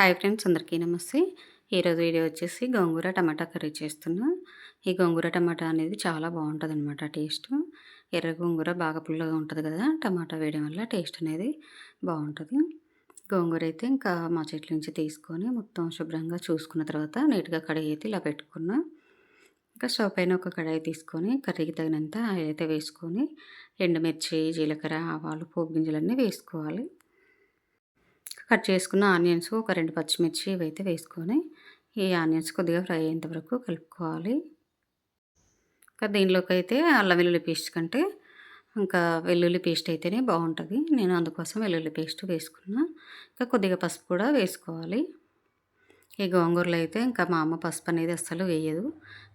Hi friends అందరికీ నమస్తే. ఈరోజు వీడియో వచ్చేసి గోంగూర టమాటా కర్రీ చేస్తున్నా. ఈ గోంగూర టమాటా అనేది చాలా బాగుంటుంది అనమాట టేస్ట్. ఎర్ర గోంగూర బాగా పుల్లగా ఉంటుంది కదా టమాటా వేయడం వల్ల టేస్ట్ అనేది బాగుంటుంది. గోంగూర అయితే ఇంకా మా చెట్ల నుంచి తీసుకొని మొత్తం శుభ్రంగా చూసుకున్న తర్వాత నీట్గా కడిగి అయితే ఇలా పెట్టుకున్నా. ఇంకా స్టవ్ పైన ఒక కడాయి తీసుకొని కర్రీకి తగినంత ఆయిల్ అయితే వేసుకొని ఎండుమిర్చి జీలకర్ర ఆవాలు పోపు గింజలన్నీ వేసుకోవాలి. కట్ చేసుకున్న ఆనియన్స్ ఒక రెండు పచ్చిమిర్చి ఇవైతే వేసుకొని ఈ ఆనియన్స్ కొద్దిగా ఫ్రై అయ్యేంత వరకు కలుపుకోవాలి. ఇంకా దీనిలోకి అయితే అల్లం వెల్లుల్లి పేస్ట్ కంటే ఇంకా వెల్లుల్లి పేస్ట్ అయితేనే బాగుంటుంది. నేను అందుకోసం వెల్లుల్లి పేస్ట్ వేసుకున్నా. ఇంకా కొద్దిగా పసుపు కూడా వేసుకోవాలి. ఈ గోంగూరలో అయితే ఇంకా మా అమ్మ పసుపు అనేది అస్సలు వేయదు.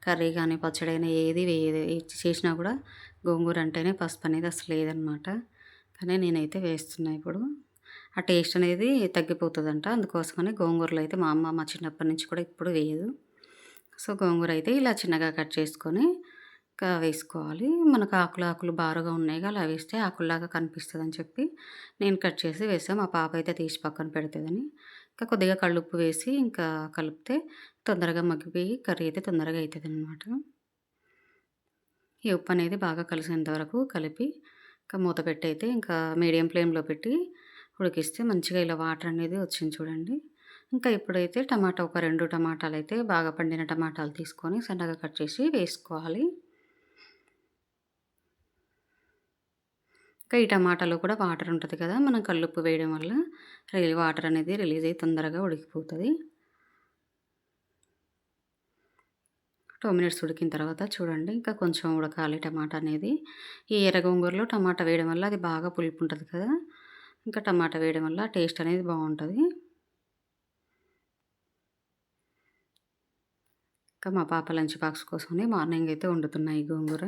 కర్రీ కానీ పచ్చడి అయినా ఏది వేయదు. చేసినా కూడా గోంగూర అంటేనే పసుపు అనేది అసలు లేదనమాట. కానీ నేనైతే వేస్తున్నా ఇప్పుడు. ఆ టేస్ట్ అనేది తగ్గిపోతుందంట. అందుకోసమని గోంగూరలో అయితే మా అమ్మ మా చిన్నప్పటి నుంచి కూడా ఇప్పుడు వేయదు. సో గోంగూర అయితే ఇలా చిన్నగా కట్ చేసుకొని ఇంకా వేసుకోవాలి. మనకు ఆకులు ఆకులు బారుగా ఉన్నాయి అలా వేస్తే ఆకుల్లాగా కనిపిస్తుంది అని చెప్పి నేను కట్ చేసి వేసాం. మా పాప అయితే తీసి పక్కన పెడుతుందని. ఇంకా కొద్దిగా కళ్ళుప్పు వేసి ఇంకా కలిపితే తొందరగా మగ్గిపోయి కర్రీ అయితే తొందరగా అవుతుంది అనమాట ఈ ఉప్పు అనేది బాగా కలిసేంత వరకు కలిపి ఇంకా మూత పెట్టి అయితే ఇంకా మీడియం ఫ్లేమ్లో పెట్టి ఉడికిస్తే మంచిగా ఇలా వాటర్ అనేది వచ్చింది చూడండి. ఇంకా ఇప్పుడైతే టమాటా ఒక రెండు టమాటాలు అయితే బాగా పండిన టమాటాలు తీసుకొని సన్నగా కట్ చేసి వేసుకోవాలి. ఇంకా ఈ టమాటాలో కూడా వాటర్ ఉంటుంది కదా మనం కల్లుప్పు వేయడం వల్ల వాటర్ అనేది రిలీజ్ అయ్యి తొందరగా ఉడికిపోతుంది. టూ మినిట్స్ ఉడికిన తర్వాత చూడండి ఇంకా కొంచెం ఉడకాలి టమాటా అనేది. ఈ ఎర్ర గోంగూరలో టమాటా వేయడం వల్ల అది బాగా పులుపు ఉంటుంది కదా ఇంకా టమాటా వేయడం వల్ల టేస్ట్ అనేది బాగుంటుంది. ఇంకా మా పాప లంచ్ బాక్స్ కోసమని మార్నింగ్ అయితే వండుతున్నాయి గోంగూర.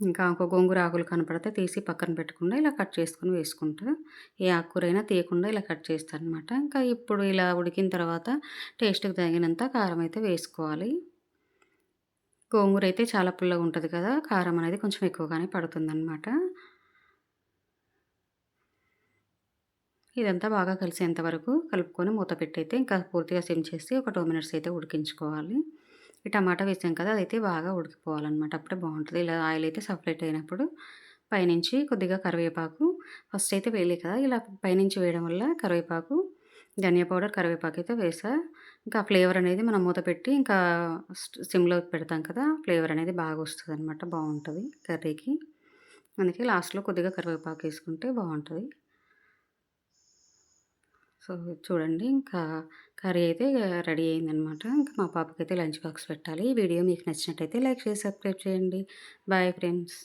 ఇంకా ఒక గోంగూర ఆకులు కనపడితే తీసి పక్కన పెట్టకుండా ఇలా కట్ చేసుకుని వేసుకుంటా. ఏ ఆకుకూరైనా తీయకుండా ఇలా కట్ చేస్తాను అనమాట ఇంకా ఇప్పుడు ఇలా ఉడికిన తర్వాత టేస్ట్కి తగినంత కారం అయితే వేసుకోవాలి. గోంగూర అయితే చాలా పుల్లగా ఉంటుంది కదా కారం అనేది కొంచెం ఎక్కువగానే పడుతుందన్నమాట. ఇదంతా బాగా కలిసేంత వరకు కలుపుకొని మూత పెట్టయితే ఇంకా పూర్తిగా సిమ్ చేసి ఒక టూ మినిట్స్ అయితే ఉడికించుకోవాలి. ఈ టమాటా వేసాం కదా అదైతే బాగా ఉడికిపోవాలన్నమాట. అప్పుడే బాగుంటుంది. ఇలా ఆయిల్ అయితే సపరేట్ అయినప్పుడు పైనుంచి కొద్దిగా కరివేపాకు ఫస్ట్ అయితే వేయలే కదా ఇలా పైనుంచి వేయడం వల్ల కరివేపాకు ధనియా పౌడర్ కరివేపాకు అయితే వేసా. ఇంకా ఫ్లేవర్ అనేది మనం మూత పెట్టి ఇంకా సిమ్లో పెడతాం కదా ఫ్లేవర్ అనేది బాగా వస్తుంది అనమాట బాగుంటుంది కర్రీకి. అందుకే లాస్ట్లో కొద్దిగా కరివేపాకు వేసుకుంటే బాగుంటుంది. సో చూడండి. ఇంకా కర్రీ అయితే రెడీ అయిందనమాట ఇంకా మా పాపకైతే లంచ్ బాక్స్ పెట్టాలి. ఈ వీడియో మీకు నచ్చినట్టయితే లైక్ చేసి సబ్స్క్రైబ్ చేయండి. Bye friends.